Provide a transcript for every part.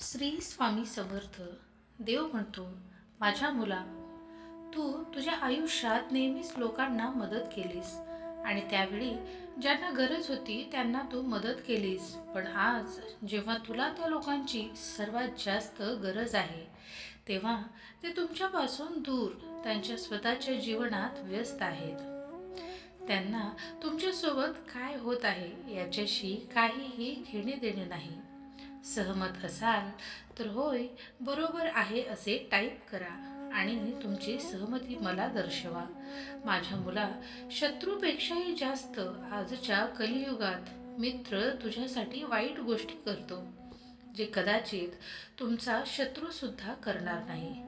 श्री स्वामी समर्थ देव म्हणतो माझ्या मुला तू तुझ्या आयुष्यात नेहमीच लोकांना मदत केलीस आणि त्यावेळी ज्यांना गरज होती त्यांना तू मदत केलीस. पण आज जेव्हा तुला त्या लोकांची सर्वात जास्त गरज आहे तेव्हा ते तुमच्यापासून दूर त्यांच्या स्वतःच्या जीवनात व्यस्त आहेत. त्यांना तुमच्यासोबत काय होत आहे याच्याशी काहीही घेणे देणे नाही. सहमत असाल तर होय बरोबर आहे असे टाईप करा आणि तुमची सहमती मला दर्शवा. माझ्या मुला शत्रूपेक्षाही जास्त आजच्या कलियुगात मित्र तुझ्यासाठी वाईट गोष्टी करतो जे कदाचित तुमचा शत्रूसुद्धा करणार नाही.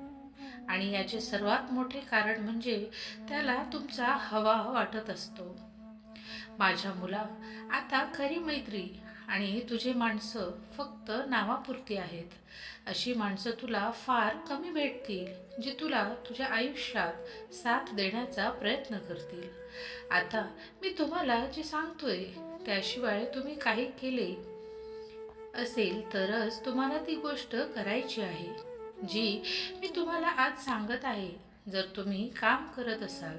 आणि याचे सर्वात मोठे कारण म्हणजे त्याला तुमचा हवा वाटत असतो. माझ्या मुला आता खरी मैत्री आणि तुझे माणसं फक्त नावापुरती आहेत. अशी माणसं तुला फार कमी भेटतील जी तुला तुझ्या आयुष्यात साथ देण्याचा प्रयत्न करतील. आता मी तुम्हाला जे सांगतोय त्याशिवाय तुम्ही काही केले असेल तरच तुम्हाला ती गोष्ट करायची आहे जी मी तुम्हाला आज सांगत आहे. जर तुम्ही काम करत असाल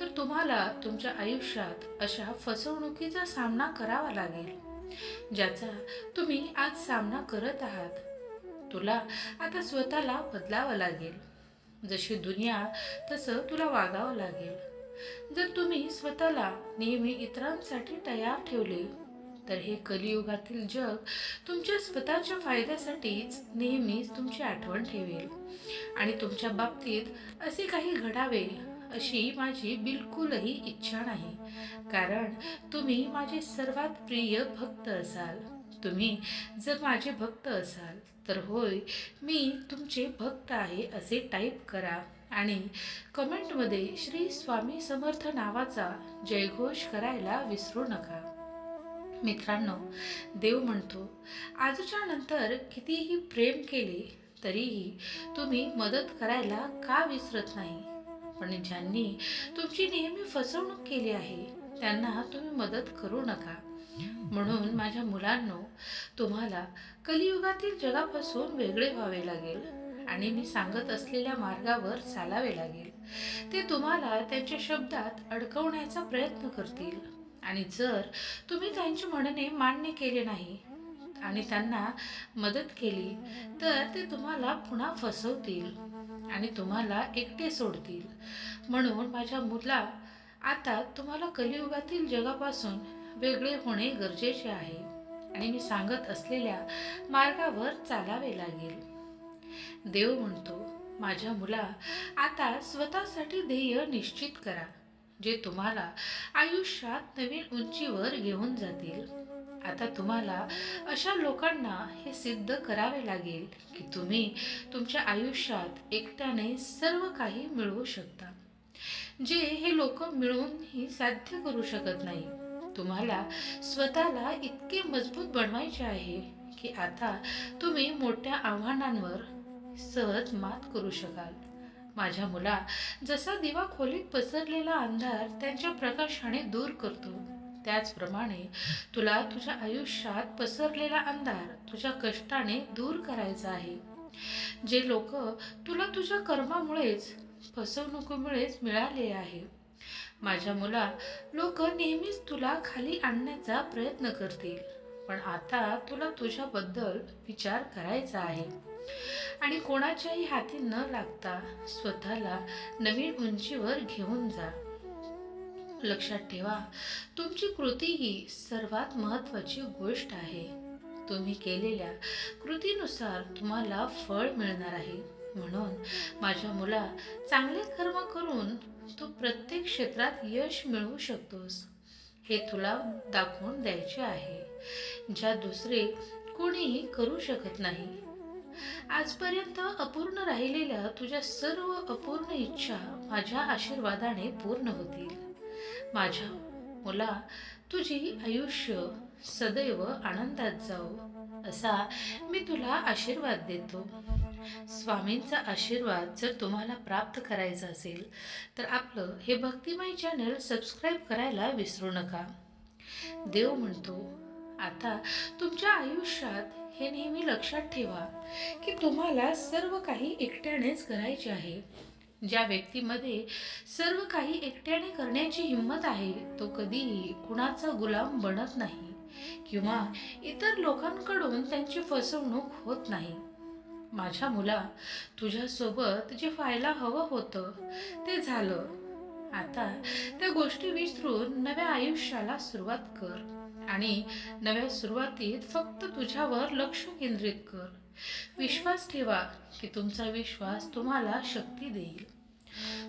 तर तुम्हाला तुमच्या आयुष्यात अशा फसवणुकीचा सामना करावा लागेल. ज्याचा तुम्ही आज सामना करत आहात. तुला आता स्वतःला बदलावं लागेल. जशी दुनिया तसं तुला वागावं लागेल. जर तुम्ही स्वतःला नेहमी इतरांसाठी तयार ठेवले तर हे कलियुगातील जग तुमच्या स्वतःच्या फायद्यासाठीच नेहमीच तुमची आठवण ठेवेल. आणि तुमच्या बाबतीत असे काही घडावे अशी माझी बिलकुलही इच्छा नाही. कारण तुम्ही माझे सर्वात प्रिय भक्त असाल. तुम्ही जर माझे भक्त असाल तर होय मी तुमचे भक्त आहे असे टाईप करा. आणि कमेंटमध्ये श्री स्वामी समर्थ नावाचा जयघोष करायला विसरू नका. मित्रांनो देव म्हणतो आजच्या नंतर कितीही प्रेम केले तरीही तुम्ही मदत करायला का विसरत नाही? पण ज्यांनी तुमची नेहमी फसवणूक केली आहे त्यांना तुम्ही मदत करू नका. म्हणून माझ्या मुलांनो तुम्हाला कलियुगातील जगापासून वेगळे व्हावे लागेल आणि मी सांगत असलेल्या मार्गावर चालावे लागेल. ते तुम्हाला त्यांच्या शब्दात अडकवण्याचा प्रयत्न करतील. आणि जर तुम्ही त्यांची म्हणणे मान्य केले नाही आणि त्यांना मदत केली तर ते तुम्हाला पुन्हा फसवतील. आणि तुम्हाला एकटे सोडतील. म्हणून माझ्या मुला आता तुम्हाला कलियुगातील जगापासून वेगळे होणे गरजेचे आहे. आणि मी सांगत असलेल्या मार्गावर चालावे लागेल. देव म्हणतो माझ्या मुला आता स्वतःसाठी ध्येय निश्चित करा जे तुम्हाला आयुष्यात नवीन उंचीवर घेऊन जातील. आता तुम्हाला अशा लोकांना हे सिद्ध करावे लागेल की तुम्ही तुमच्या आयुष्यात एकट्याने सर्व काही मिळवू शकता. जे हे लोक मिळूनही साध्य करू शकत नाही. तुम्हाला स्वतःला इतके मजबूत बनवायचे आहे की आता तुम्ही मोठ्या आव्हानांवर सहज मात करू शकाल. माझ्या मुला जसा दिवा खोलीत पसरलेला अंधार त्यांच्या प्रकाशाने दूर करतो. त्याचप्रमाणे तुला तुझ्या आयुष्यात पसरलेला अंधार तुझ्या कष्टाने दूर करायचा आहे. जे लोक तुला तुझ्या कर्मामुळेच फसवणुकीमुळेच मिळाले आहे. माझ्या मुला लोक नेहमीच तुला खाली आणण्याचा प्रयत्न करतील पण आता तुला तुझ्याबद्दल विचार करायचा आहे. आणि कोणाच्याही हाती न लागता स्वतःला नवीन उंचीवर घेऊन जा. लक्षात ठेवा तुमची कृती ही सर्वात महत्वाची गोष्ट आहे. तुम्ही केलेल्या कृतीनुसार तुम्हाला फळ मिळणार आहे. म्हणून माझ्या मुला चांगले कर्म करून तू प्रत्येक क्षेत्रात यश मिळवू शकतोस. हे तुला दाखवून द्यायचे आहे. ज्या दुसरे कोणीही करू शकत नाही. आजपर्यंत अपूर्ण राहिलेल्या तुझ्या सर्व अपूर्ण इच्छा माझ्या आशीर्वादाने पूर्ण होतील. माझ्या मुला तुझी आयुष्य सदैव आनंदात जाऊ असा मी तुला आशीर्वाद देतो. स्वामींचा आशीर्वाद जर तुम्हाला प्राप्त करायचा असेल तर आपलं हे भक्तिमय चॅनल सबस्क्राईब करायला विसरू नका. देव म्हणतो आता तुमच्या आयुष्यात हे नेहमी लक्षात ठेवा की तुम्हाला सर्व काही एकट्यानेच करायचे आहे. ज्या व्यक्तीमध्ये सर्व काही एकट्याने करण्याची हिंमत आहे तो कधीही कुणाचा गुलाम बनत नाही किंवा इतर लोकांकडून त्यांची फसवणूक होत नाही. माझ्या मुला तुझ्यासोबत जे व्हायला हवं होतं ते झालं. आता त्या गोष्टी विसरून नव्या आयुष्याला सुरुवात कर आणि नव्या सुरुवातीत फक्त तुझ्यावर लक्ष केंद्रित कर. विश्वास ठेवा की तुमचा विश्वास तुम्हाला शक्ती देईल.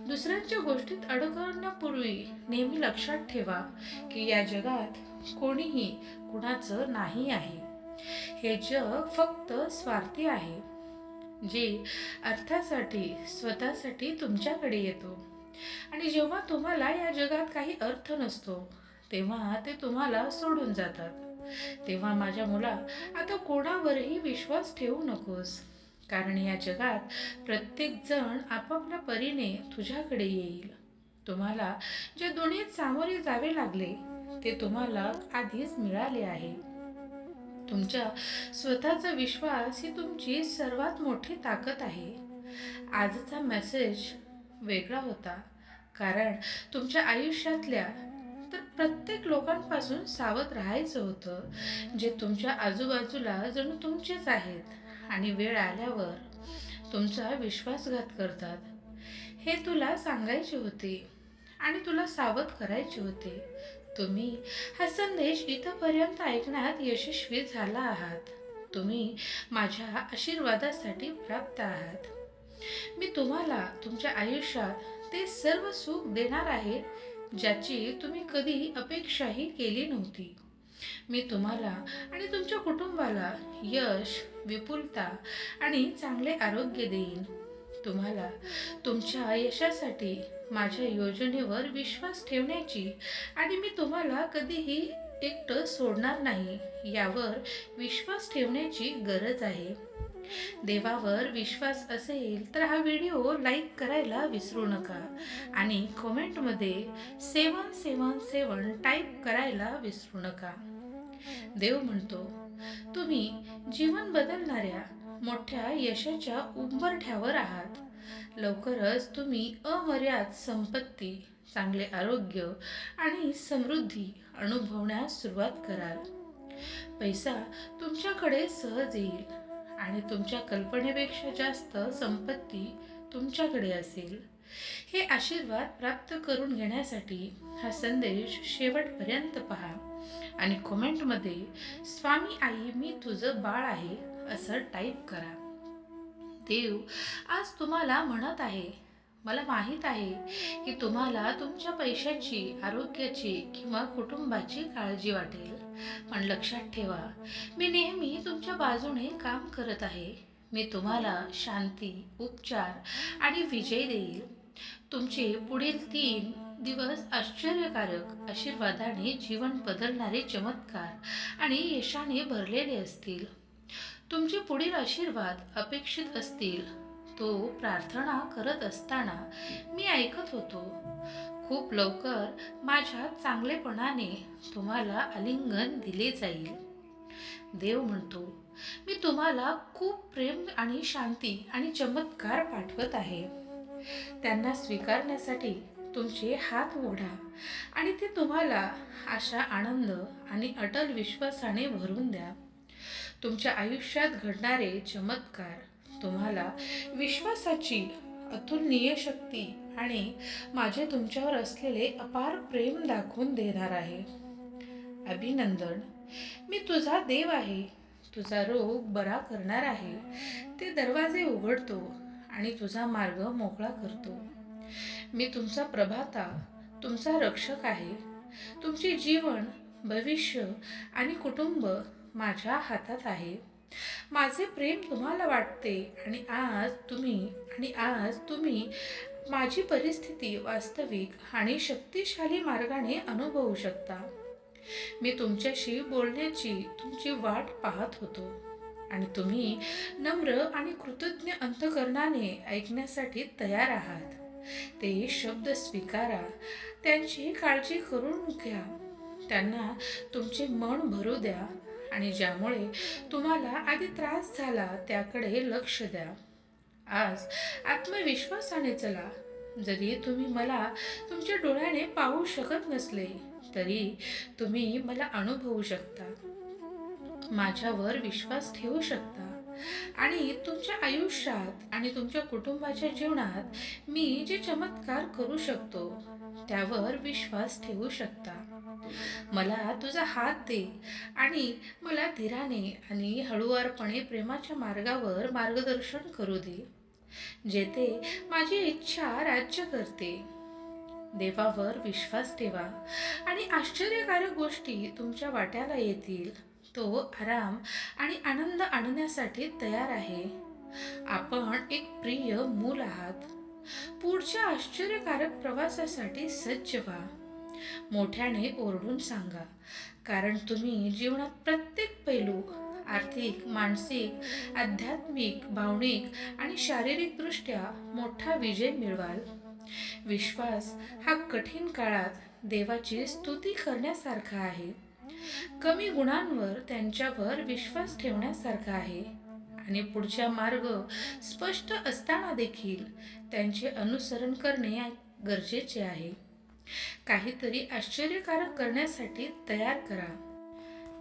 दुसऱ्यांच्या गोष्टीत अडकण्यापूर्वी नेहमी लक्षात ठेवा की या जगात कोणीही कुणाचं नाही आहे. हे जग फक्त स्वार्थी आहे जे अर्थासाठी स्वतःसाठी तुमच्याकडे येतो. आणि जेव्हा तुम्हाला या जगात काही अर्थ नसतो तेव्हा ते तुम्हाला सोडून जातात. तेव्हा माझ्या मुला आता कोणावरही विश्वास ठेवू नकोस कारण या जगात प्रत्येक जण आपापल्या परीने तुझ्याकडे येईल. तुम्हाला जे दुनियेत सामोरे जावे लागले ते तुम्हाला आधीच मिळाले आहे. तुमच्या स्वतःचा विश्वास ही तुमची सर्वात मोठी ताकद आहे. आजचा मेसेज वेगळा होता कारण तुमच्या आयुष्यातल्या तर प्रत्येक लोकांपासून सावध राहायचं होतं जे तुमच्या आजूबाजूला जणू तुमचेच आहेत. आणि वेळ आल्यावर तुमचा विश्वासघात करतात. हे तुला सांगायचे होते आणि तुला सावध करायचे होते. तुम्ही हा संदेश इथंपर्यंत ऐकण्यात यशस्वी झाला आहात. तुम्ही माझ्या आशीर्वादासाठी प्राप्त आहात. मी तुम्हाला तुमच्या आयुष्यात ते सर्व सुख देणार आहे ज्याची तुम्ही कधी अपेक्षाही केली नव्हती. मी तुम्हाला आणि तुमच्या कुटुंबाला यश विपुलता आणि चांगले आरोग्य देईन. तुम्हाला तुमच्या यशासाठी माझ्या योजनेवर विश्वास ठेवण्याची आणि मी तुम्हाला कधीही एकटं सोडणार नाही यावर विश्वास ठेवण्याची गरज आहे. देवावर विश्वास असेल तर हा व्हिडिओ लाईक करायला विसरू नका. आणि कॉमेंटमध्ये सेवन सेवन सेवन टाईप करायला विसरू नका. देव म्हणतो तुम्ही जीवन बदलणाऱ्या मोठ्या यशाच्या उंबरठ्यावर आहात. लवकरच तुम्ही अमर्याद संपत्ती चांगले आरोग्य आणि समृद्धी अनुभवण्यास सुरुवात कराल. पैसा तुमच्याकडे सहज येईल. आणि तुमच्या कल्पनेपेक्षा जास्त संपत्ती तुमच्याकडे असेल. हे आशीर्वाद प्राप्त करून घेण्यासाठी हा संदेश शेवटपर्यंत पहा आणि कॉमेंटमध्ये स्वामी आई मी तुझं बाळ आहे असं टाईप करा. देव आज तुम्हाला म्हणत आहे मला माहीत आहे की तुम्हाला तुमच्या पैशाची आरोग्याची किंवा कुटुंबाची काळजी वाटेल. पण लक्षात ठेवा मी नेहमी तुमच्या बाजूने काम करत आहे. मी तुम्हाला शांती उपचार आणि विजय देईल. तुमचे पुढील तीन दिवस आश्चर्यकारक आशीर्वादाने जीवन बदलणारे चमत्कार आणि यशाने भरलेले असतील. तुमचे पुढील आशीर्वाद अपेक्षित असतील. तो प्रार्थना करत असताना मी ऐकत होतो. खूप लवकर माझ्या चांगलेपणाने तुम्हाला आलिंगन दिले जाईल. देव म्हणतो मी तुम्हाला खूप प्रेम आणि शांती आणि चमत्कार पाठवत आहे. त्यांना स्वीकारण्यासाठी तुमचे हात ओढा आणि ते तुम्हाला आशा आनंद आणि अटल विश्वासाने भरून द्या. तुमच्या आयुष्यात घडणारे चमत्कार तुम्हाला विश्वासाची अतुलनीय शक्ती आणि माझे तुमच्यावर असलेले अपार प्रेम दाखवून देणार आहे. अभिनंदन. मी तुझा देव आहे. तुझा रोग बरा करणार आहे. ते दरवाजे उघडतो आणि तुझा मार्ग मोकळा करतो. मी तुमचा प्रभाता तुमचा रक्षक आहे. तुमचे जीवन भविष्य आणि कुटुंब माझ्या हातात आहे. माझे प्रेम तुम्हाला वाटते आणि आज तुम्ही आणि आज तुम्ही माझी परिस्थिती वास्तविक आणि शक्तिशाली मार्गाने अनुभवू शकता. मी तुमच्याशी बोलण्याची तुमची वाट पाहत होतो आणि तुम्ही नम्र आणि कृतज्ञ अंतकरणाने ऐकण्यासाठी तयार आहात. ते शब्द स्वीकारा त्यांची काळजी करून घ्या. त्यांना तुमचे मन भरू द्या. आणि ज्यामुळे तुम्हाला आधी त्रास झाला त्याकडे लक्ष द्या. आज आत्मविश्वासाने चला. जरी तुम्ही मला तुमच्या डोळ्याने पाहू शकत नसले तरी तुम्ही मला अनुभवू शकता. माझ्यावर विश्वास ठेवू शकता. आणि तुमच्या आयुष्यात आणि तुमच्या कुटुंबाच्या जीवनात मी जे चमत्कार करू शकतो त्यावर विश्वास ठेवू शकता. मला तुझा हात दे. आणि मला धीराने आणि हळुवारपणे प्रेमाच्या मार्गावर मार्गदर्शन करू दे जेथे माझी इच्छा राज्य करते. देवावर विश्वास ठेवा आणि आश्चर्यकारक गोष्टी तुमच्या वाट्याला येतील. तो आराम आणि आनंद आणण्यासाठी तयार आहे. आपण एक प्रिय मूल आहात. पुढच्या आश्चर्यकारक प्रवासासाठी सज्ज व्हा. मोठ्याने ओरडून सांगा. कारण तुम्ही जीवनात प्रत्येक पैलू आर्थिक मानसिक आध्यात्मिक भावनिक आणि शारीरिकदृष्ट्या मोठा विजय मिळवाल. विश्वास हा कठीण काळात देवाची स्तुती करण्यासारखा आहे. कमी गुणांवर त्यांच्यावर विश्वास ठेवण्यासारखा आहे. आणि पुढचा मार्ग स्पष्ट असताना देखील त्यांचे अनुसरण करणे गरजेचे आहे. काहीतरी आश्चर्यकारक करण्यासाठी तयार करा.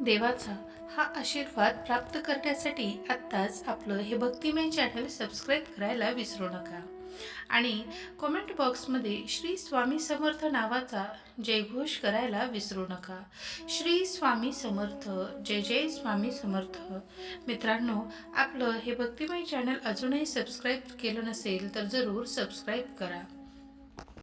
देवाचा हा आशीर्वाद प्राप्त करण्यासाठी आत्ताच आपलं हे भक्तिमय चॅनल सबस्क्राईब करायला विसरू नका. आणि कमेंट बॉक्समध्ये श्री स्वामी समर्थ नावाचा जयघोष करायला विसरू नका. श्री स्वामी समर्थ जय जय स्वामी समर्थ. मित्रांनो आपलं हे भक्तिमय चॅनल अजूनही सबस्क्राईब केलं नसेल तर जरूर सबस्क्राईब करा.